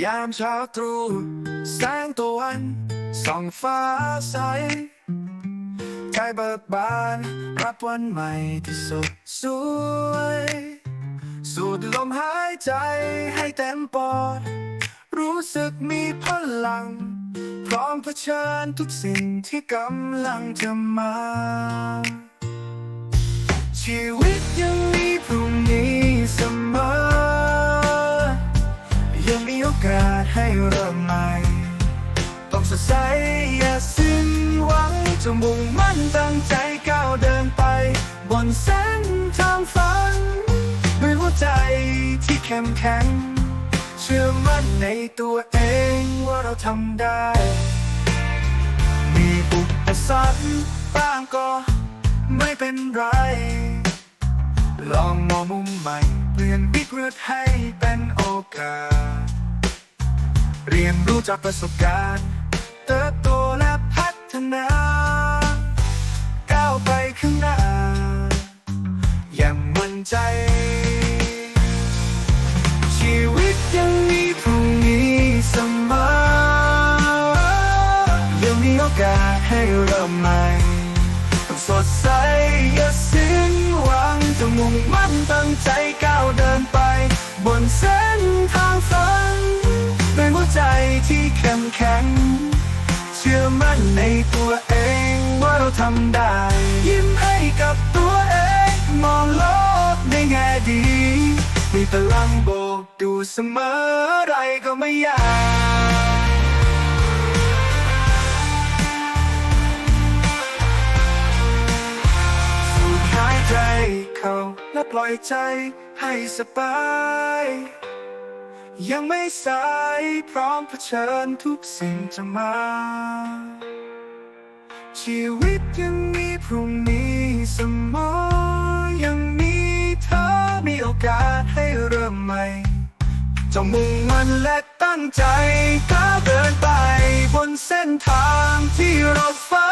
ยามเช้าตรู่แสงตะวันส่องฟ้าใสใจเบิกบานรับวันใหม่ที่สดสวย สูดลมหายใจให้เต็มปอด รู้สึกมีพลัง พร้อมเผชิญทุกสิ่งที่กำลังจะมาชีว ดใสอย่าสิ้นหวังจงมุ่งมั่นตั้งใจก้าวเดินไป บนเส้นทางฝัน ด้วยหัวใจที่เข้มแข็ง เชื่อมั่นในตัวเองว่าเราทำได้ มีอุปสรรคบ้างก็ไม่เป็นไรลองมองมุมใหม่ เปลี่ยนวิกฤตให้เป็นโอกาส เรียนรู้จากประสบการณ์ เริ่มใหม่ต้องสดใสอย่าสิ้นหวังจะมุ่งมั่นตั้งใจก้าวเดินไป บนเส้นทางฝันด้วยหัวใจที่เข้มแข็ง เชื่อมั่นในตัวเองว่าเราทำได้ ยิ้มให้กับตัวเองมองโลกในแง่ดี มีพลังโบกดูเสมอไรก็ไม่ยาก และปล่อยใจให้สบาย ยังไม่สายพร้อมเผชิญทุกสิ่งจะมา ชีวิตยังมีพรุ่งนี้เสมอยังมีเธอมีโอกาสให้เริ่มใหม่จงมุ่งมันและตั้งใจก้าวเดินไปบนเส้นทางที่เราฝัน